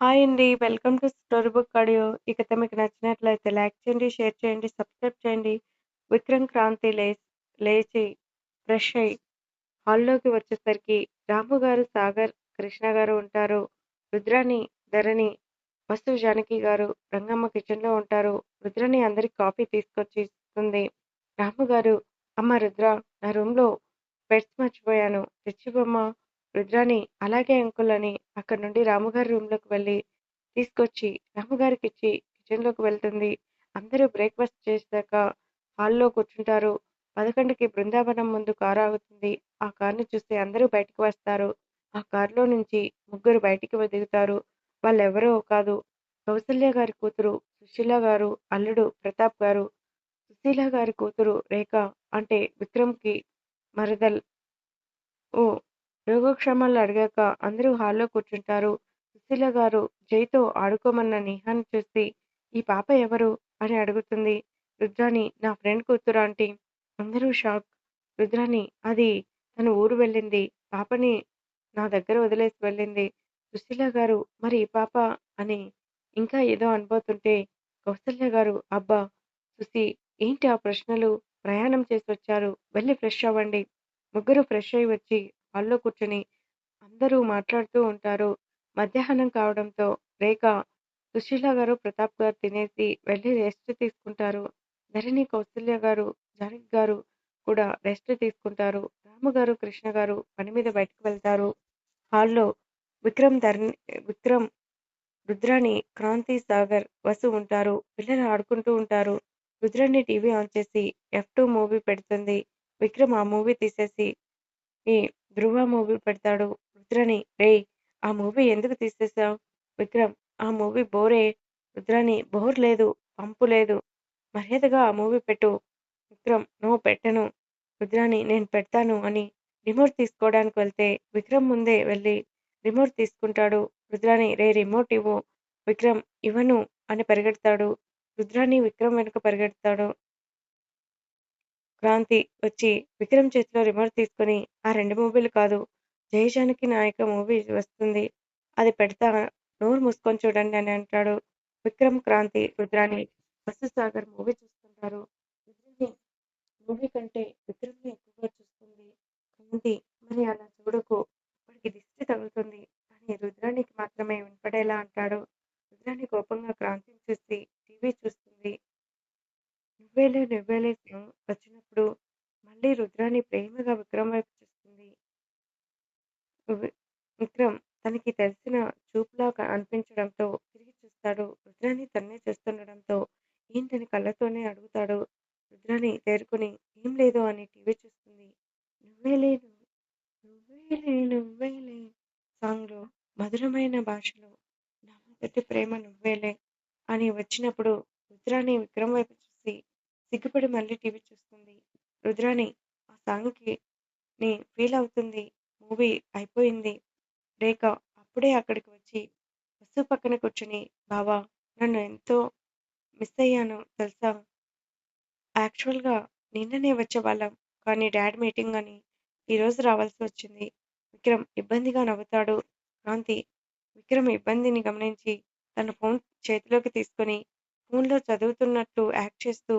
Hi అండి. Welcome to story book audio. ఈ కథ మీకు నచ్చినట్లయితే లైక్ చేయండి, షేర్ చేయండి, సబ్స్క్రైబ్ చేయండి. విక్రమ్, క్రాంతి లే లేచి ఫ్రెష్ అయ్యి హాల్లోకి వచ్చేసరికి రాము గారు, సాగర్, కృష్ణ గారు ఉంటారు. రుద్రాణి, ధరణి, వస్తు జానకి గారు, రంగమ్మ కిచెన్లో ఉంటారు. రుద్రాణి అందరికి కాఫీ తీసుకొచ్చి ఇస్తుంది. రాము గారు అమ్మ రుద్ర నా రూమ్లో బెడ్స్ మర్చిపోయాను తెచ్చివ్వమ్మా రుద్రాణి అలాగే అంకుల్ అని అక్కడి నుండి రాముగారి రూమ్లోకి వెళ్ళి తీసుకొచ్చి రాముగారికి ఇచ్చి కిచెన్లోకి వెళ్తుంది. అందరూ బ్రేక్ఫాస్ట్ చేసాక హాల్లో కూర్చుంటారు. పదకొండుకి బృందావనం ముందు కారు ఆగుతుంది. ఆ కారుని చూస్తే అందరూ బయటకు వస్తారు. ఆ కారులో నుంచి ముగ్గురు బయటికి దిగుతారు వాళ్ళెవరో కాదు. కౌసల్య గారి కూతురు సుశీల గారు అల్లుడు ప్రతాప్ గారు. సుశీల గారి కూతురు రేఖ అంటే విక్రమ్కి మరదల్. ఓ యోగక్షేమాలు అడిగాక అందరూ హాల్లో కూర్చుంటారు. సుశీల గారు జైతో ఆడుకోమన్న నేహాన్ని చూసి ఈ పాప ఎవరు? అని అడుగుతుంది. రుద్రాణి నా ఫ్రెండ్ కూతురు ఆంటీ. అందరూ షాక్. రుద్రాని అది తన ఊరు వెళ్ళింది. పాపని నా దగ్గర వదిలేసి వెళ్ళింది. సుశీల గారు మరి ఈ పాప? అని ఇంకా ఏదో అనబోతుంటే కౌసల్య గారు అబ్బా సుశీ ఏంటి ఆ ప్రశ్నలు? ప్రయాణం చేసి వచ్చారు. వెళ్ళి ఫ్రెష్ అవ్వండి. ముగ్గురు ఫ్రెష్ అయి వచ్చి హాల్లో కూర్చొని అందరూ మాట్లాడుతూ ఉంటారు. మధ్యాహ్నం కావడంతో రేఖ సుశీల గారు ప్రతాప్ గారు తినేసి వెళ్ళి రెస్ట్ తీసుకుంటారు. ధరణి కౌసల్య గారు జానకి గారు కూడా రెస్ట్ తీసుకుంటారు. రాము గారు కృష్ణ గారు పని మీద బయటకు వెళ్తారు. హాల్లో విక్రమ్ ధరణి విక్రమ్ రుద్రాణి క్రాంతి సాగర్ వసు ఉంటారు. పిల్లలు ఆడుకుంటూ ఉంటారు. రుద్రాణి టీవీ ఆన్ చేసి ఎఫ్ టూ మూవీ పెడుతుంది. విక్రమ్ ఆ మూవీ తీసేసి ఈ ధ్రువ మూవీ పెడతాడు. రుద్రని రే ఆ మూవీ ఎందుకు తీసేసావు విక్రమ్ ఆ మూవీ బోరే. రుద్రాని బోర్ లేదు పంపు లేదు. మర్యాదగా ఆ మూవీ పెట్టు. విక్రమ్ నువ్వు పెట్టను. రుద్రాని నేను పెడతాను అని రిమోట్ తీసుకోవడానికి వెళ్తే విక్రమ్ ముందే వెళ్ళి రిమోట్ తీసుకుంటాడు. రుద్రాని రే రిమోట్ ఇవ్వు. విక్రమ్ ఇవ్వను అని పరిగెడతాడు. రుద్రాని విక్రమ్ వెనుక పరిగెడతాడు. క్రాంతి వచ్చి విక్రమ్ చేతిలో రిమోట్ తీసుకుని ఆ రెండు మూవీలు కాదు. జయజానకి నాయక మూవీ వస్తుంది. అది పెడతా. నోరు మూసుకొని చూడండి అని అంటాడు విక్రమ్ క్రాంతి. రుద్రాణి బస్సు సాగర్ మూవీ చూస్తుంటారు. మూవీ కంటే విక్రమ్ని ఎక్కువగా చూస్తుంది. క్రాంతి మరి అలా చూడకు. అప్పటికి దిష్టి తగులుతుంది. కానీ రుద్రానికి మాత్రమే వినపడేలా అంటాడు. రుద్రాని కోపంగా క్రాంతిని చూసి టీవీ చూస్తుంది. నువ్వేలే నువ్వేలే సాంగ్ వచ్చినప్పుడు మళ్ళీ రుద్రాణి ప్రేమగా విక్రమ్ వైపు చూస్తుంది వి- విక్రమ్ తనకి తెలిసిన చూపులా అనిపించడంతో తిరిగి చూస్తాడు రుద్రాన్ని తన్నే చూస్తుండడంతో ఏంటని కళ్ళతోనే అడుగుతాడు రుద్రాని తేరుకుని ఏం లేదు అని టీవీ చూస్తుంది. నువ్వేలే నువ్వు- నువ్వేలే నువ్వేలే సాంగ్లో మధురమైన భాషలో నా మొదటి ప్రేమ నువ్వేలే అని వచ్చినప్పుడు రుద్రాన్ని విక్రమ్ వైపు చూసి సిగ్గుపడి మళ్ళీ టీవీ చూస్తుంది. రుద్రాని ఆ సాంగ్కి ని ఫీల్ అవుతుంది. మూవీ అయిపోయింది. రేఖ అప్పుడే అక్కడికి వచ్చి బస్సు పక్కన కూర్చుని బావా నన్ను ఎంతో మిస్ అయ్యాను తెలుసా? యాక్చువల్గా నిన్ననే వచ్చేవాళ్ళం కానీ డాడ్ మీటింగ్ అని ఈరోజు రావాల్సి వచ్చింది. విక్రమ్ ఇబ్బందిగా నవ్వుతాడు. కాంతి విక్రమ్ ఇబ్బందిని గమనించి తన ఫోన్ చేతిలోకి తీసుకొని ఫోన్లో చదువుతున్నట్టు యాక్ట్ చేస్తూ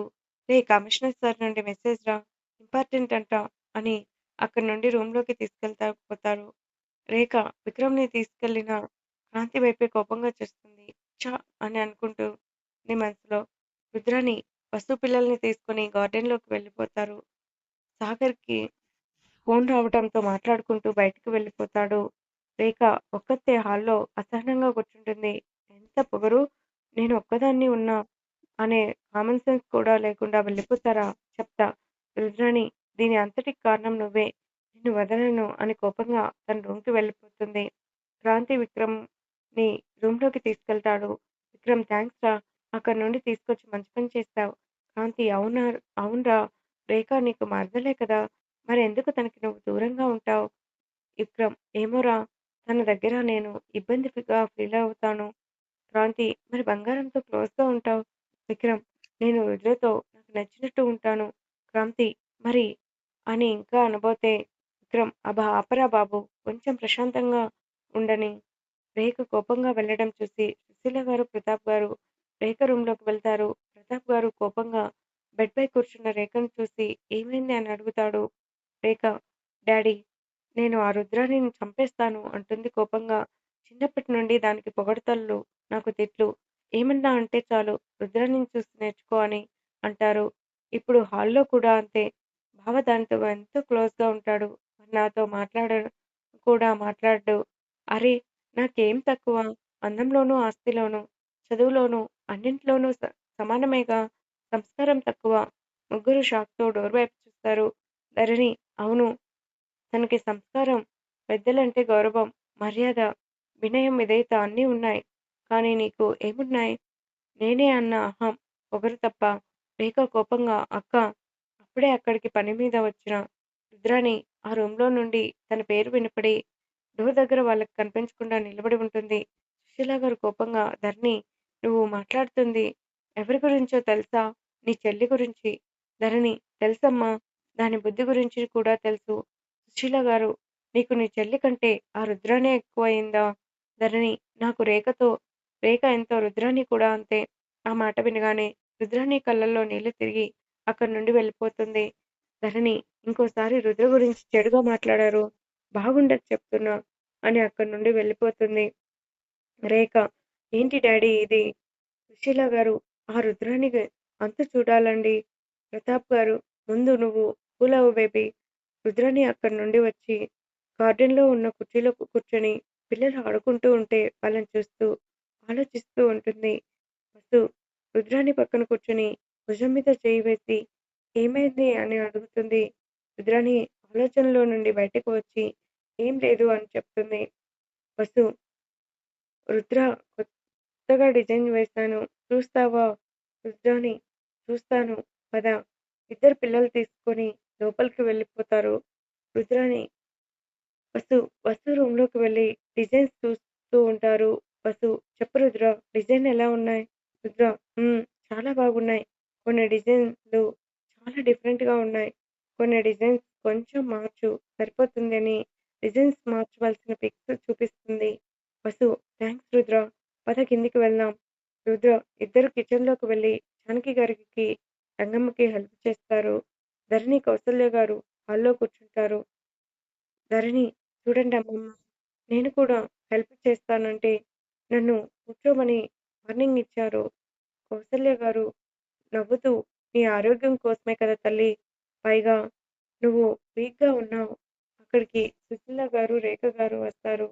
రే కమిషనర్ సార్ నుండి మెసేజ్ రా ఇంపార్టెంట్ అంట అని అక్కడి నుండి రూమ్లోకి తీసుకెళ్తా పోతారు. రేఖ విక్రమ్ని తీసుకెళ్ళిన క్రాంతి వైపే కోపంగా చూస్తుంది. చా అని అనుకుంటూ నీ మనసులో రుద్రాని పశు పిల్లల్ని తీసుకుని గార్డెన్లోకి వెళ్ళిపోతారు. సాగర్కి ఫోన్ రావడంతో మాట్లాడుకుంటూ బయటకు వెళ్ళిపోతాడు. రేఖ ఒక్కతే హాల్లో అసహనంగా కూర్చుంటుంది. ఎంత పొగరు? నేను ఒక్కదాన్ని ఉన్నా అనే కామన్ సెన్స్ కూడా లేకుండా వెళ్ళిపోతారా? చెప్తా రుద్రాణి దీని అంతటికి కారణం నువ్వే. నిన్ను వదలను అని కోపంగా తన రూమ్కి వెళ్ళిపోతుంది. క్రాంతి విక్రమ్ని రూమ్లోకి తీసుకెళ్తాడు. విక్రమ్ థ్యాంక్స్ రా అక్కడ నుండి తీసుకొచ్చి మంచి పని చేస్తావు. క్రాంతి అవునా అవునరా రేఖ నీకు మరదలే కదా మరి ఎందుకు తనకి నువ్వు దూరంగా ఉంటావు? విక్రమ్ ఏమోరా తన దగ్గర నేను ఇబ్బందిగా ఫీల్ అవుతాను. క్రాంతి మరి బంగారంతో క్లోజ్గా ఉంటావు? విక్రమ్ నేను వృద్ధులతో నాకు నచ్చినట్టు ఉంటాను. క్రాంతి మరి అని ఇంకా అనబోతే విక్రమ్ అబా ఆపరా బాబు కొంచెం ప్రశాంతంగా ఉండని రేఖ కోపంగా వెళ్ళడం చూసి సుశీల గారు, ప్రతాప్ గారు రేఖ రూమ్‌లోకి వెళ్తారు. ప్రతాప్ గారు కోపంగా బెడ్‌పై కూర్చున్న రేఖను చూసి ఏమైంది అని అడుగుతాడు. రేఖ డాడీ నేను ఆ రుద్రాన్ని చంపేస్తాను అంటుంది కోపంగా. చిన్నప్పటి నుండి దానికి పొగడ్తలు, నాకు తిట్లు. ఏమన్నా అంటే చాలు రుద్రాన్ని చూసి నేర్చుకో అని అంటారు. ఇప్పుడు హాల్‌లో కూడా అంతే. బావ దానితో ఎంతో క్లోజ్‌గా ఉంటాడు. నాతో మాట్లాడ కూడా మాట్లాడు అరే నాకేం తక్కువ? అందంలోనూ, ఆస్తిలోనూ, చదువులోనూ అన్నింట్లోనూ స సమానమేగా! సంస్కారం తక్కువ? ముగ్గురు షాక్‌తో డోర్ వైపు చూస్తారు. ధరణి అవును. తనకి సంస్కారం, పెద్దలంటే గౌరవం, మర్యాద, వినయం, విధేయత అన్నీ ఉన్నాయి. కానీ నీకు ఏమున్నాయి? నేనే అన్న అహం, పొగరు తప్ప. రేఖ కోపంగా అక్కా! అప్పుడే అక్కడికి పని మీద వచ్చిన రుద్రాణి ఆ రూమ్‌లో నుండి తన పేరు వినపడి డోర్ దగ్గర వాళ్ళకి కనిపించకుండా నిలబడి ఉంటుంది. సుశీల గారు కోపంగా ధరణి నువ్వు మాట్లాడుతుంది ఎవరి గురించో తెలుసా? నీ చెల్లి గురించి. ధరణి తెలుసమ్మా. దాని బుద్ధి గురించి కూడా తెలుసు. సుశీల గారు నీకు నీ చెల్లి కంటే ఆ రుద్రానే ఎక్కువయిందా? ధరణి నాకు రేఖతో రేఖ ఎంతో రుద్రాణి కూడా అంతే. ఆ మాట వినగానే రుద్రాణి కళ్ళల్లో నీళ్ళు తిరిగి అక్కడి నుండి వెళ్ళిపోతుంది. ధరణి ఇంకోసారి రుద్ర గురించి చెడుగా మాట్లాడారు. బాగుండదు చెప్తున్నా అని అక్కడి నుండి వెళ్ళిపోతుంది. రేఖ ఏంటి డాడీ ఇది? సుశీల గారు ఆ రుద్రాన్ని అంత చూడాలండి. ప్రతాప్ గారు ముందు నువ్వు కూలవు బేబీ. రుద్రాన్ని అక్కడి నుండి వచ్చి గార్డెన్‌లో ఉన్న కుర్చీలో కూర్చొని పిల్లలు ఆడుకుంటూ ఉంటే వాళ్ళని చూస్తూ, ఆలోచిస్తూ ఉంటుంది. వసు రుద్రాణి పక్కన కూర్చొని భుజం మీద చేయి వేసి ఏమైంది అని అడుగుతుంది. రుద్రాణి ఆలోచనలో నుండి బయటకు వచ్చి ఏం లేదు అని చెప్తుంది. వసు రుద్ర కొత్తగా డిజైన్ వేశాను. చూస్తావా? రుద్రాణి చూస్తాను పద. ఇద్దరు పిల్లలు తీసుకొని లోపలికి వెళ్ళిపోతారు. రుద్రాణి వసు వసు రూమ్‌లోకి వెళ్ళి డిజైన్స్ చూస్తూ ఉంటారు. వసు చెప్పు రుద్ర డిజైన్ ఎలా ఉన్నాయి? రుద్ర చాలా బాగున్నాయి. కొన్ని డిజైన్‌లు చాలా డిఫరెంట్‌గా ఉన్నాయి. కొన్ని డిజైన్స్ కొంచెం మార్చు సరిపోతుంది అని డిజైన్స్ మార్చవలసిన పిక్స్ చూపిస్తుంది. వసు థ్యాంక్స్ రుద్ర. పద కిందికి వెళ్దాం. రుద్ర ఇద్దరు కిచెన్‌లోకి వెళ్ళి జానకి గారికి, రంగమ్మకి హెల్ప్ చేస్తారు. ధరణి, కౌసల్య గారు హాల్‌లో కూర్చుంటారు. ధరణి చూడండి అమ్మమ్మ నేను కూడా హెల్ప్ చేస్తానంటే నన్ను కూర్చోమని వార్నింగ్ ఇచ్చారు. కౌసల్య గారు నవ్వుతూ నీ ఆరోగ్యం కోసమే కదా తల్లి పైగా నువ్వు వీక్‌గా ఉన్నావు. అక్కడికి సుశీల గారు, రేఖ గారు వస్తారు.